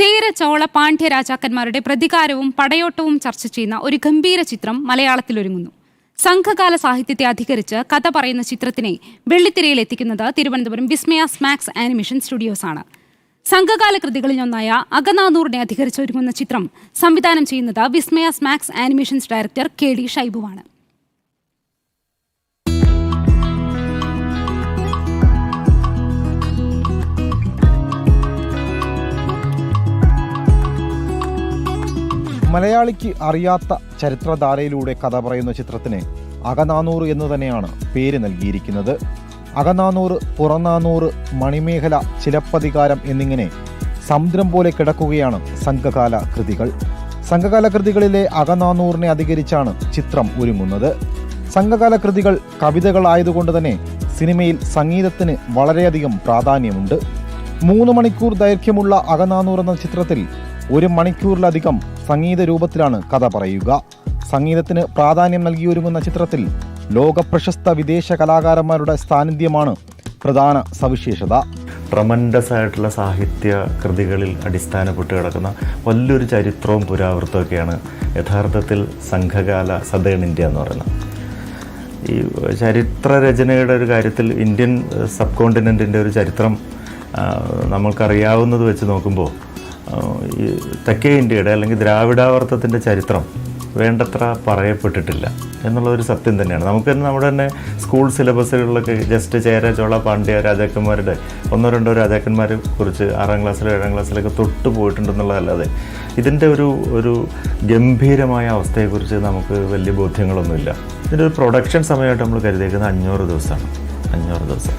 ചേര ചോള പാണ്ഡ്യ രാജാക്കന്മാരുടെ പ്രതികാരവും പടയോട്ടവും ചർച്ച ചെയ്യുന്ന ഒരു ഗംഭീര ചിത്രം മലയാളത്തിൽ ഒരുങ്ങുന്നു. സംഘകാല സാഹിത്യത്തെ അധികരിച്ച് കഥ പറയുന്ന ചിത്രത്തിനെ വെള്ളിത്തിരയിൽ എത്തിക്കുന്നത് തിരുവനന്തപുരം വിസ്മയ സ്മാക്സ് ആനിമേഷൻ സ്റ്റുഡിയോസ് ആണ്. സംഘകാല കൃതികളിലൊന്നായ അകനാനൂറിനെ അധികരിച്ച് ഒരുങ്ങുന്ന ചിത്രം സംവിധാനം ചെയ്യുന്നത് Vismaya Smax animations director K D ഷൈബുവാണ്. മലയാളിക്ക് അറിയാത്ത ചരിത്രധാരയിലൂടെ കഥ പറയുന്ന ചിത്രത്തിന് അകനാനൂറ് എന്ന് തന്നെയാണ് പേര് നൽകിയിരിക്കുന്നത്. അകനാനൂറ് പുറനാനൂറ് മണിമേഖല ചിലപ്പതികാരം എന്നിങ്ങനെ സമുദ്രം പോലെ കിടക്കുകയാണ് സംഘകാല കൃതികൾ. സംഘകാല കൃതികളിലെ അകനാനൂറിനെ അധികരിച്ചാണ് ചിത്രം ഒരുങ്ങുന്നത്. സംഘകാല കൃതികൾ കവിതകളായതുകൊണ്ട് തന്നെ സിനിമയിൽ സംഗീതത്തിന് വളരെയധികം പ്രാധാന്യമുണ്ട്. മൂന്ന് മണിക്കൂർ ദൈർഘ്യമുള്ള അകനാനൂർ എന്ന ചിത്രത്തിൽ ഒരു മണിക്കൂറിലധികം സംഗീത രൂപത്തിലാണ് കഥ പറയുക. സംഗീതത്തിന് പ്രാധാന്യം നൽകിയൊരുങ്ങുന്ന ചിത്രത്തിൽ ലോകപ്രശസ്ത വിദേശ കലാകാരന്മാരുടെ സാന്നിധ്യമാണ് പ്രധാന സവിശേഷത. ട്രമൻഡസ് ആയിട്ടുള്ള സാഹിത്യ കൃതികളിൽ അടിസ്ഥാനപ്പെട്ട് കിടക്കുന്ന വലിയൊരു ചരിത്രവും പുരാവൃത്തമൊക്കെയാണ് യഥാർത്ഥത്തിൽ സംഘകാല സദേൺ ഇന്ത്യ എന്ന് പറയുന്നത്. ഈ ചരിത്ര രചനയുടെ ഒരു കാര്യത്തിൽ ഇന്ത്യൻ സബ് കോണ്ടിനെന്റിന്റെ ഒരു ചരിത്രം നമുക്കറിയാവുന്നത് വെച്ച് നോക്കുമ്പോൾ ഈ തെക്കേ ഇന്ത്യയുടെ അല്ലെങ്കിൽ ദ്രാവിഡാവർത്തത്തിന്റെ ചരിത്രം വേണ്ടത്ര പറയപ്പെട്ടിട്ടില്ല എന്നുള്ള ഒരു സത്യം തന്നെയാണ്. നമുക്ക് തന്നെ നമ്മുടെ തന്നെ സ്കൂൾ സിലബസുകളിലൊക്കെ ജസ്റ്റ് ചേര ചോള പാണ്ഡ്യ രാജാക്കന്മാരുടെ ഒന്നോ രണ്ടോ രാജാക്കന്മാരെ കുറിച്ച് ആറാം ക്ലാസ്സിലോ ഏഴാം ക്ലാസ്സിലൊക്കെ തൊട്ട് പോയിട്ടുണ്ടെന്നുള്ളതല്ലാതെ ഇതിന്റെ ഒരു ഒരു ഗംഭീരമായ അവസ്ഥയെക്കുറിച്ച് നമുക്ക് വലിയ ബോധ്യങ്ങളൊന്നുമില്ല. ഇതിന്റെ ഒരു പ്രൊഡക്ഷൻ സമയമായിട്ട് നമ്മൾ കരുതിയേക്കുന്നത് അഞ്ഞൂറ് ദിവസമാണ്. അഞ്ഞൂറ് ദിവസം.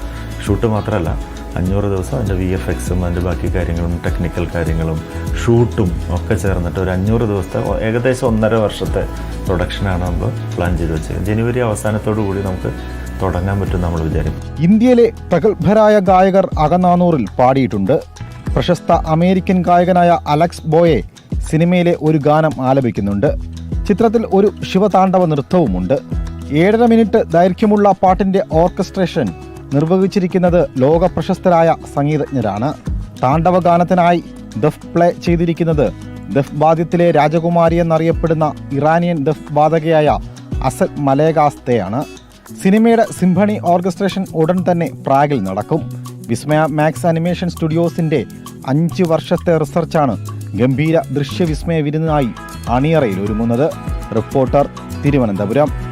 ഷൂട്ട് മാത്രമല്ല അഞ്ഞൂറ് ദിവസം അതിന്റെ വി എഫ് എക്സും അതിന്റെ ബാക്കി കാര്യങ്ങളും ടെക്നിക്കൽ കാര്യങ്ങളും ഷൂട്ടും ഒക്കെ ചേർന്നിട്ട് ഒരു അഞ്ഞൂറ് ദിവസത്തെ ഏകദേശം ഒന്നര വർഷത്തെ പ്രൊഡക്ഷനാണ് നമ്മൾ പ്ലാൻ ചെയ്ത് വെച്ചത് ജനുവരി അവസാനത്തോടു കൂടി നമുക്ക് തുടങ്ങാൻ പറ്റും നമ്മൾ വിചാരിക്കും ഇന്ത്യയിലെ പ്രഗത്ഭരായ ഗായകർ അകനാനൂറിൽ പാടിയിട്ടുണ്ട്. പ്രശസ്ത അമേരിക്കൻ ഗായകനായ അലക്സ് ബോയെ സിനിമയിലെ ഒരു ഗാനം ആലപിക്കുന്നുണ്ട്. ചിത്രത്തിൽ ഒരു ശിവതാണ്ഡവ നൃത്തവുമുണ്ട്. ഏഴര മിനിറ്റ് ദൈർഘ്യമുള്ള പാട്ടിന്റെ ഓർക്കസ്ട്രേഷൻ നിർവഹിച്ചിരിക്കുന്നത് ലോക പ്രശസ്തരായ സംഗീതജ്ഞരാണ്. താണ്ഡവ ഗാനത്തിനായി ദഫ് പ്ലേ ചെയ്തിരിക്കുന്നത് ദഫ് വാദ്യത്തിലെ രാജകുമാരി എന്നറിയപ്പെടുന്ന ഇറാനിയൻ ദഫ് വാദകയായ അസൽ മലേഗാസ്തയാണ്. സിനിമയുടെ സിംഫണി ഓർക്കസ്ട്രേഷൻ ഉടൻ തന്നെ പ്രാഗിൽ നടക്കും. വിസ്മയ മാക്സ് അനിമേഷൻ സ്റ്റുഡിയോസിന്റെ അഞ്ച് വർഷത്തെ റിസർച്ചാണ് ഗംഭീര ദൃശ്യവിസ്മയ വിരുന്നിനായി അണിയറയിൽ ഒരുങ്ങുന്നത്. റിപ്പോർട്ടർ തിരുവനന്തപുരം.